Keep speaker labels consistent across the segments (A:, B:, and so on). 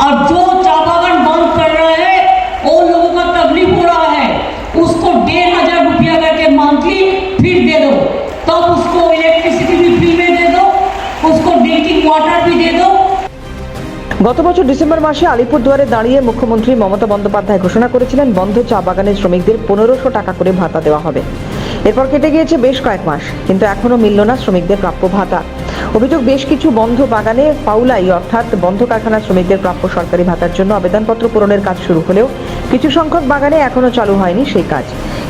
A: और जो चा बागान बंद कर रहे हैं वो लोगों का तकलीफ हो रहा है उसको डेढ़ हजार रुपया करके मंथली फिर दे दो तब उसको इलेक्ट्रिसिटी भी फ्री में दे दो उसको ड्रिंकिंग वाटर भी दे दो
B: গত বছর ডিসেম্বর মাসে আলিপুরদুয়ারে দাঁড়িয়ে মুখ্যমন্ত্রী মমতা বন্দ্যোপাধ্যায় ঘোষণা করেছিলেন বন্ধ চা বাগানের শ্রমিকদের পনেরোশো টাকা করে ভাতা দেওয়া হবে এরপর কেটে গিয়েছে বেশ কয়েক মাস কিন্তু এখনো মিলল না শ্রমিকদের প্রাপ্য ভাতা অভিযোগ, বেশ কিছু বন্ধ বাগানে পাউলাই অর্থাৎ বন্ধ কারখানা শ্রমিকদের প্রাপ্য সরকারি ভাতার জন্য আবেদনপত্র পূরণের কাজ শুরু হলেও কিছু সংখ্যক বাগানে এখনও চালু হয়নি সেই কাজ।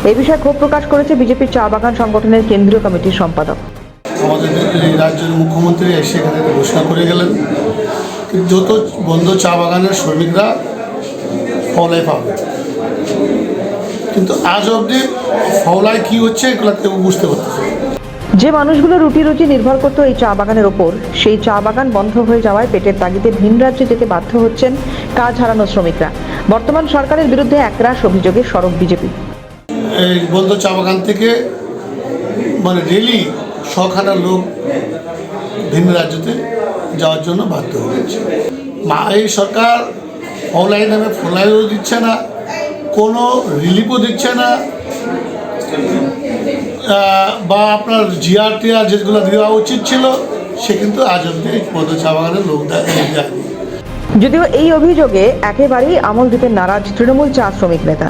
B: এই বিষয়ে ক্ষোভ প্রকাশ করেছে বিজেপির চা বাগান সংগঠনের কেন্দ্রীয় কমিটির সম্পাদক।
C: আমাদের রাজ্যের মুখ্যমন্ত্রী এসে এখানে ঘোষণা করে গেলেন যত বন্ধ চা বাগানের শ্রমিকরা ফলাই পাবে। কিন্তু আজ অবধি ফলায় কি হচ্ছে এগুলো কেউ বুঝতে পারতেছে।
B: যে মানুষগুলো রুটি রুজি নির্ভর করতো এই চা বাগানের ওপর, সেই চা বাগান বন্ধ হয়ে যাওয়ায় পেটের তাগিদে ভিন রাজ্যে যেতে বাধ্য হচ্ছেন কাজ হারানো শ্রমিকরা। বর্তমান সরকারের বিরুদ্ধে একরাশ অভিযোগে সরব বিজেপি।
C: এই বন্ধ চা বাগান থেকে মানে ডেলি শখানা লোক ভিন্ন রাজ্যতে যাওয়ার জন্য বাধ্য হয়েছে মা, এই সরকার অনলাইন নামে ফোলাইও দিচ্ছে না, কোনো রিলিফও দিচ্ছে না। বা আপনার জিআর টিআর যেগুলো দেওয়া উচিত ছিল সে কিন্তু আজ অব্দি এই বন্ধ চা বাগানের লোক
B: যদিও এই অভিযোগে একেবারেই আমল দিতে নারাজ তৃণমূল চা শ্রমিক নেতা।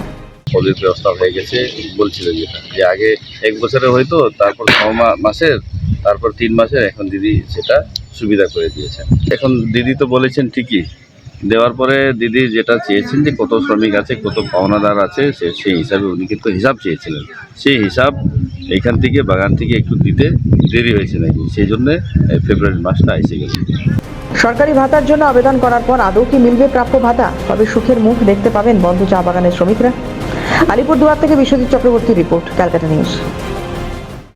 D: পদের ব্যবস্থা হয়ে গেছে বলছিলেন যেটা। যে আগে এক বছরে হয়তো তারপর ছ মাসের তারপর তিন মাসের এখন দিদি সেটা সুবিধা করে দিয়েছেন। এখন দিদি তো বলেছেন ঠিকই দেওয়ার পরে দিদি যেটা চেয়েছেন যে কত শ্রমিক আছে, কত পাওনাদার আছে, সে সেই হিসাবে উনি কিন্তু হিসাব চেয়েছিলেন। সেই হিসাব এখান থেকে, বাগান থেকে একটু দিতে দেরি হয়েছে নাকি? সেই জন্যে ফেব্রুয়ারি মাসটা এসে গেছে
B: সরকারি ভাতার জন্য আবেদন করার পর আদৌ কি মিলবে প্রাপ্য ভাতা? তবে সুখের মুখ দেখতে পাবেন বন্ধ চা বাগানের শ্রমিকরা। আলিপুরদুয়ার থেকে বিশ্বজিৎ চক্রবর্তী রিপোর্ট, ক্যালকাটা নিউজ।